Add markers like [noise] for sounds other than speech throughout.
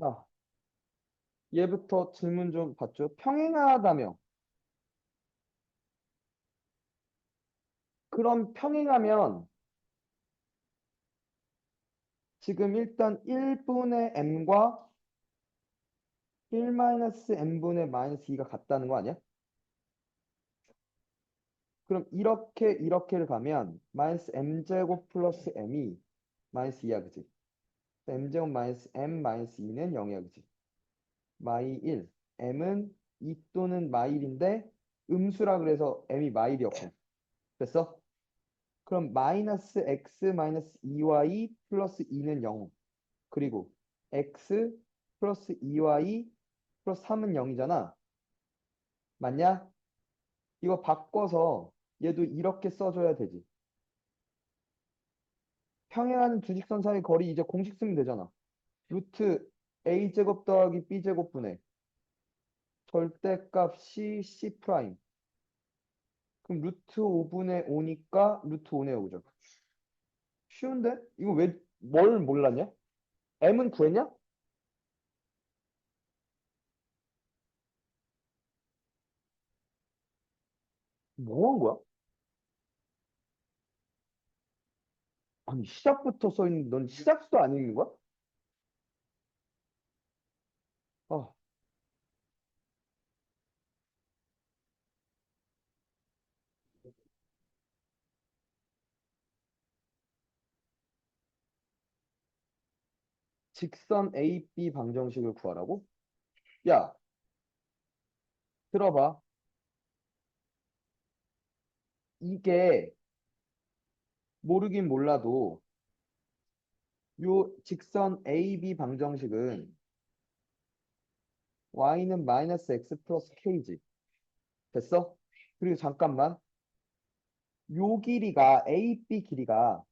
자, 얘부터 질문 좀 받죠. 평행하다며. 그럼 평행하면 지금 일단 1분의 m과 1-m분의 마이너스 2가 같다는 거 아니야? 그럼 이렇게 이렇게를 가면 m제곱 플러스 m이 마이너스 2야 그지? M제곱 마이너스 m 마이너스 2는 0이야 그지? 마이 1 m은 2 또는 마이 1인데 음수라 그래서 m이 마이 1이었고 됐어? 그럼 마이너스 x 마이너스 2y 플러스 2는 0 그리고 x 플러스 2y 플러스 3은 0이잖아 맞냐? 이거 바꿔서 얘도 이렇게 써줘야 되지 평행하는 두 직선 사이 거리 이제 공식 쓰면 되잖아 루트 a제곱 더하기 b제곱 분의 절대값 c c 프라임 그럼 루트 5분의 5니까 루트 5네요 그죠? 쉬운데? 이거 왜 뭘 몰랐냐? m은 구했냐? 뭐 한 거야? 아니 시작부터 써 있는 넌 시작수도 안 읽는 거야? 아 직선 AB 방정식을 구하라고? 야, 들어봐. 이게 모르긴 몰라도 요 직선 AB 방정식은 y는 마이너스 x 플러스 k지. 됐어? 그리고 잠깐만. 요 길이가 AB 길이가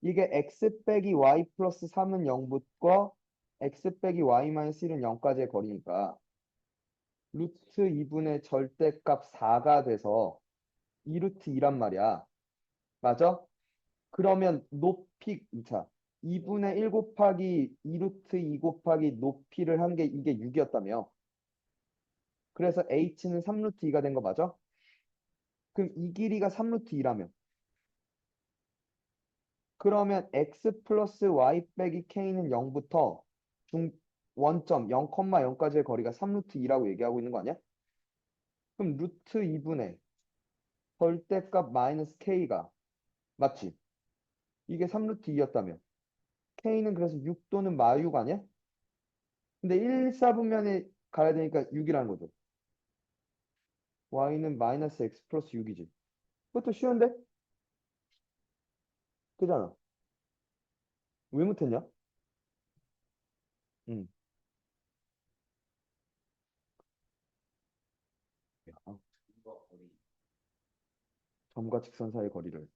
이게 x 빼기 y 플러스 3은 0부터 x 빼기 y 마이너스 1은 0까지의 거리니까 루트 2분의 절대값 4가 돼서 2루트 2란 말이야. 맞아? 그러면 높이, 자, 2분의 1 곱하기 2루트 2 곱하기 높이를 한 게 이게 6이었다며. 그래서 h는 3루트 2가 된 거 맞아? 그럼 이 길이가 3루트 2라며. 그러면 x 플러스 y 빼기 k는 0부터 중 원점 0,0까지의 거리가 3루트 2라고 얘기하고 있는 거 아니야? 그럼 루트 2분의 절대값 마이너스 k가 맞지? 이게 3루트 2였다며. k는 그래서 6 또는 마6 아니야? 근데 1, 4분면에 가야 되니까 6이라는 거죠. y는 마이너스 x 플러스 6이지. 그것도 쉬운데? 그잖아. 왜 못했냐? 응. 야, 점과 직선 사이의 거리를.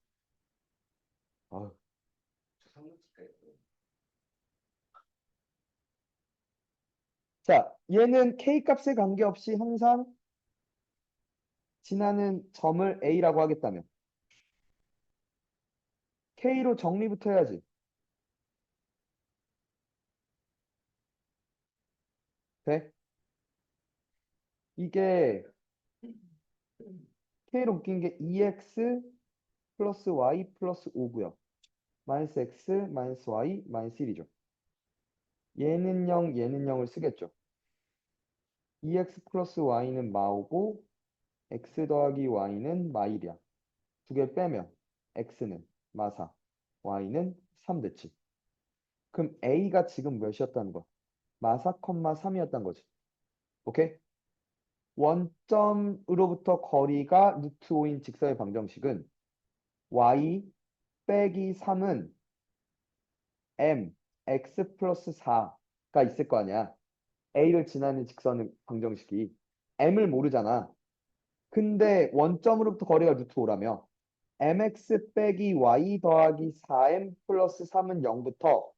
아, 자, 얘는 k 값에 관계없이 항상 지나는 점을 a라고 하겠다면 k로 정리부터 해야지. 돼? 이게 k로 묶인 게 2x 플러스 y 플러스 5고요. 마이너스 x 마이너스 y 마이너스 1이죠. 얘는 0, 얘는 0을 쓰겠죠. 2x 플러스 y는 마오고 x 더하기 y는 마1이야. 두 개 빼면 x는 마4, y는 3 됐지. 그럼 a가 지금 몇이었다는 거야? 마4, 3이었단 거지. 오케이? 원점으로부터 거리가 루트 5인 직선의 방정식은 y 빼기 3은 m x 플러스 4가 있을 거 아니야. a를 지나는 직선의 방정식이 m을 모르잖아. 근데 원점으로부터 거리가 루트 5라며 mx 빼기 y 더하기 4m 플러스 3은 0부터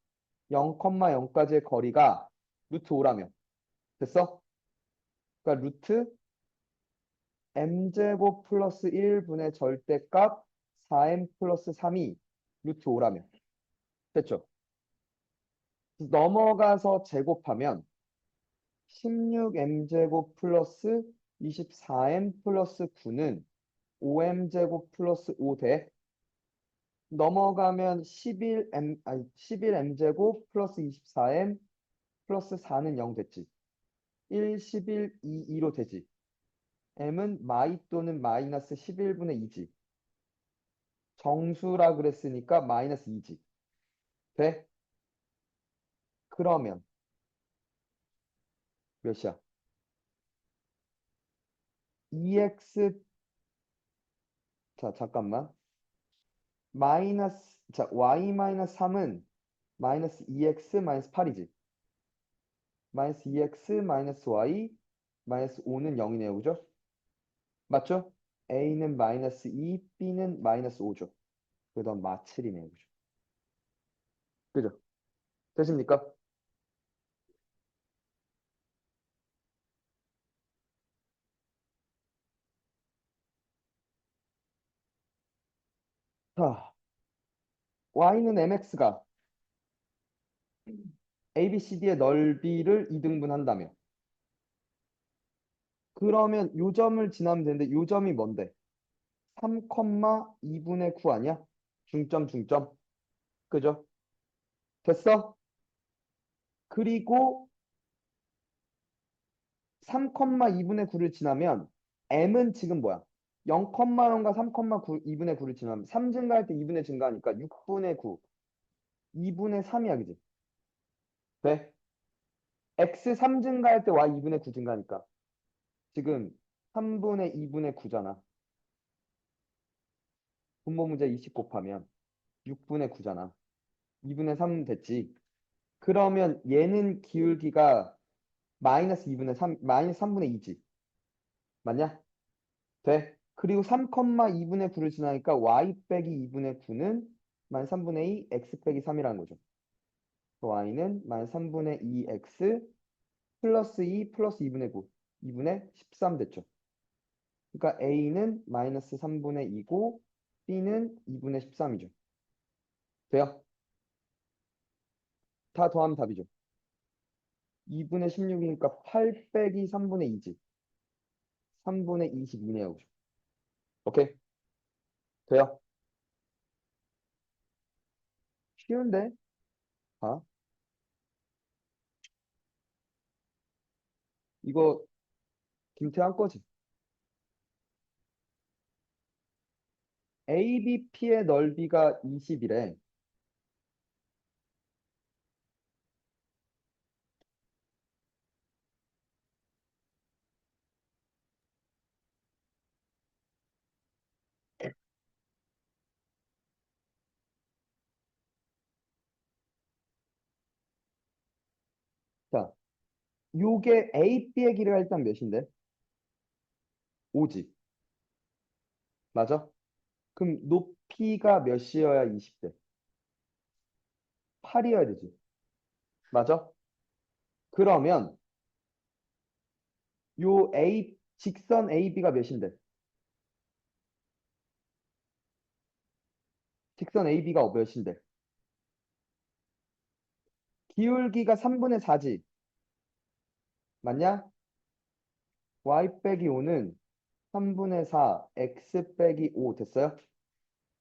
0,0까지의 거리가 루트 5라며 됐어? 그러니까 루트 m제곱 플러스 1분의 절대값 4m 플러스 3이 루트 5라며 됐죠? 넘어가서 제곱하면 16m제곱 플러스 24m 플러스 9는 5m제곱 플러스 5대 넘어가면 11m, 아니 11m제곱 플러스 24m 플러스 4는 0 됐지. 1, 11, 2, 2로 되지. m은 마이 또는 마이너스 11분의 2지. 정수라 그랬으니까 마이너스 2지. 돼? 그러면 몇이야? 2x 자 잠깐만 마이너스 자 y 마이너스 3은 마이너스 2x 마이너스 8이지 마이너스 2x 마이너스 y 마이너스 5는 0이네요 그죠? 맞죠? A는 마이너스 2 b는 마이너스 5죠 그 다음 마7이네요 그죠? 그죠? 되십니까? 자, y는 mx가 ABCD의 넓이를 2등분한다며. 그러면 요 점을 지나면 되는데 요 점이 뭔데? 3,2분의 9 아니야? 중점 중점. 그죠? 됐어? 그리고 3,2분의 9를 지나면 m은 지금 뭐야? 0,0과 3,9, 2분의 9를 지나면 3 증가할 때 2분의 증가하니까 6분의 9, 2분의 3이야, 그지? 네? x 3 증가할 때 y 2분의 9 증가하니까 지금 3분의 2분의 9잖아. 분모 문제 20 곱하면 6분의 9잖아. 2분의 3 됐지. 그러면 얘는 기울기가 마이너스 2분의 3, 마이너스 3분의 2지. 맞냐? 돼. 그리고 3,2분의 9를 지나니까 y 빼기 2분의 9는 마이너스 3분의 2 x 빼기 3이라는 거죠. y는 마이너스 3분의 2x 플러스 2 플러스 2분의 9 2분의 13 됐죠. 그러니까 a는 마이너스 3분의 2고 b는 2분의 13이죠. 돼요? 다 더하면 답이죠. 2분의 16이니까 8 빼기 3분의 2지. 3분의 22네요. 그죠? 오케이? 돼요? 쉬운데? 아? 이거 김태환 거지? ABP의 넓이가 20이래. 자, 요게 AB의 길이가 일단 몇인데? 5지. 맞아? 그럼 높이가 몇이어야 20대? 8이어야 되지. 맞아? 그러면 요 A 직선 AB가 몇인데? 직선 AB가 몇인데? 기울기가 3분의 4지. 맞냐? y 빼기 5는 3분의 4 x 빼기 5 됐어요?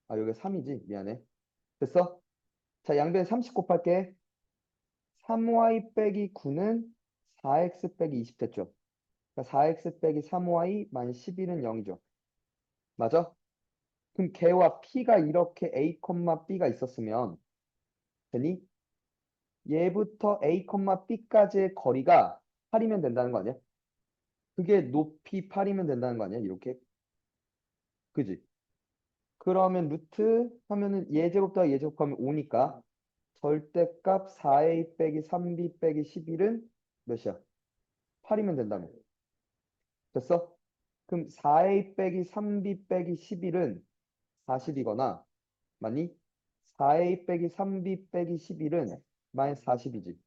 아 여기 3이지 미안해 됐어? 자 양변 30 곱할게 3y 빼기 9는 4x 빼기 20 됐죠? 그러니까 4x 빼기 3y 마이너스 11은 0이죠 맞아? 그럼 걔와 p가 이렇게 a, b가 있었으면 되니? 얘부터 a, b까지의 거리가 8이면 된다는 거 아니야? 그게 높이 8이면 된다는 거 아니야? 이렇게. 그지? 그러면 루트 하면은 예제곱 더하기 예제곱 하면 5니까 절대값 4a 빼기 3b 빼기 11은 몇이야? 8이면 된다며. 됐어? 그럼 4a 빼기 3b 빼기 11은 40이거나 맞니? 4a 빼기 3b 빼기 11은 마이너스 40이지.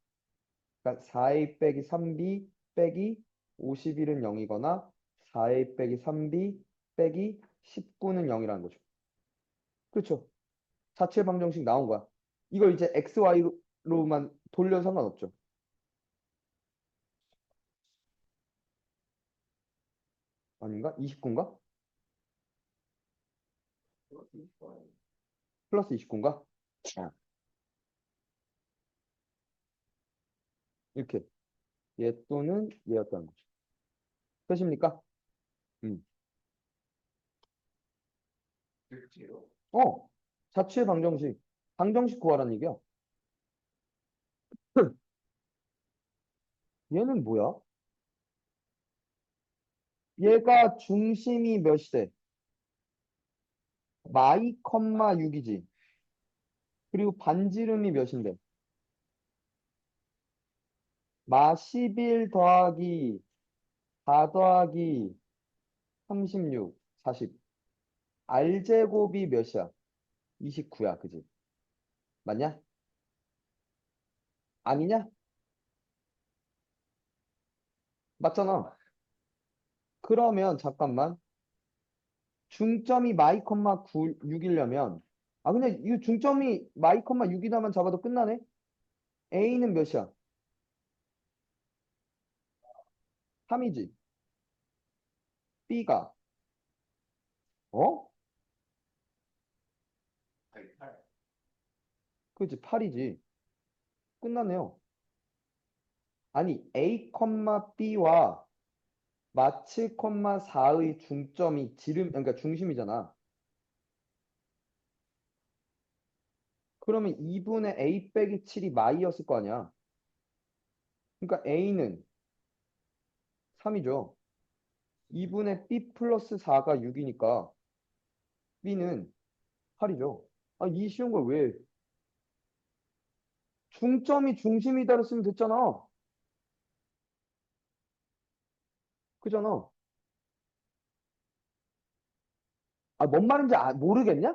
그러니까 4a 빼기 3b 빼기 51은 0이거나 4a 빼기 3b 빼기 19는 0이라는 거죠. 그렇죠? 자체 방정식 나온 거야. 이걸 이제 xy로만 돌려 상관없죠. 아닌가? 29인가? 플러스 29인가? 이렇게 얘 또는 얘였다는 거죠. 끝입니까? 실제로 어, 자취의 방정식. 방정식 구하라는 얘기야. [clears throat] 얘는 뭐야? 얘가 중심이 몇이대? 마이 컴마 6이지. 그리고 반지름이 몇인데? 마 11 더하기 4 더하기 36, 40. R제곱이 몇이야? 29야, 그지? 맞냐? 아니냐? 맞잖아. 그러면 잠깐만. 중점이 마이 컴마 9, 6이려면 아 그냥 이 중점이 마이 컴마 6이다만 잡아도 끝나네. A는 몇이야? 3이지. B가 어? 88 그지 8이지. 끝나네요. 아니 A, B와 마치, 4의 중점이 지름 그러니까 중심이잖아. 그러면 2분의 A 빼기 7이 마이였을 거 아니야. 그러니까 A는 3이죠. 2분의 B 플러스 4가 6이니까 B는 8이죠. 아, 이 쉬운 걸 왜? 중점이 중심이다로 쓰면 됐잖아. 그잖아. 아, 뭔 말인지 아, 모르겠냐?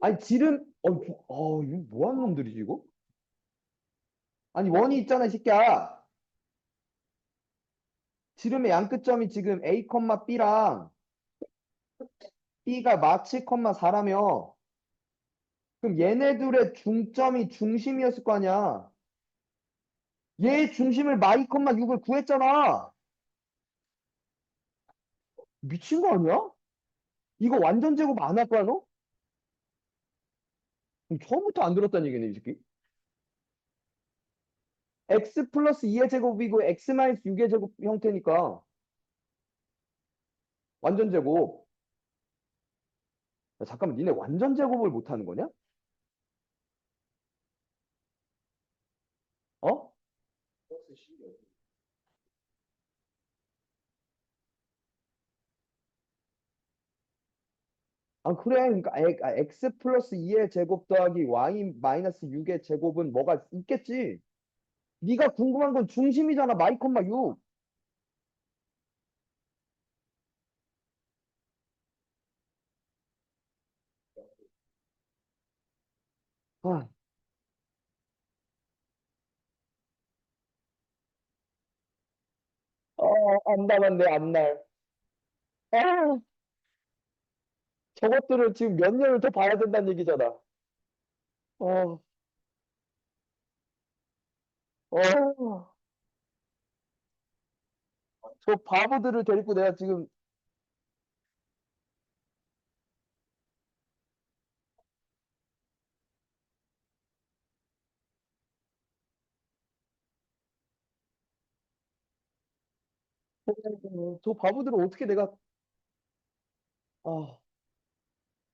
아니, 지름, 어, 저- 어, 뭐 하는 놈들이지, 이거? 아니, 원이 있잖아, 이 새끼야. 지름의 양끝점이 지금 A, B랑 B가 마치, 4라며. 그럼 얘네들의 중점이 중심이었을 거 아니야. 얘 중심을 마이, 6을 구했잖아. 미친 거 아니야? 이거 완전 제곱 안 할 거야, 너? 처음부터 안 들었다는 얘기네, 이 새끼. X 플러스 2의 제곱이고 x 마이너스 6의 제곱 형태니까 완전 제곱. 야, 잠깐만, 니네 완전 제곱을 못 하는 거냐? 어? 플러스 12 아, 그래. 그러니까 에- 아, x 플러스 2의 제곱 더하기 y 마이너스 6의 제곱은 뭐가 있겠지? 네가 궁금한 건 중심이잖아. 마이 콤마 6. 아. 어, 안 남았네, 안 날. 아, 저것들을 지금 몇 년을 더 봐야 된다는 얘기잖아. 어, 어. 저 바보들을 데리고 내가 지금 저 바보들을 어떻게 내가 아,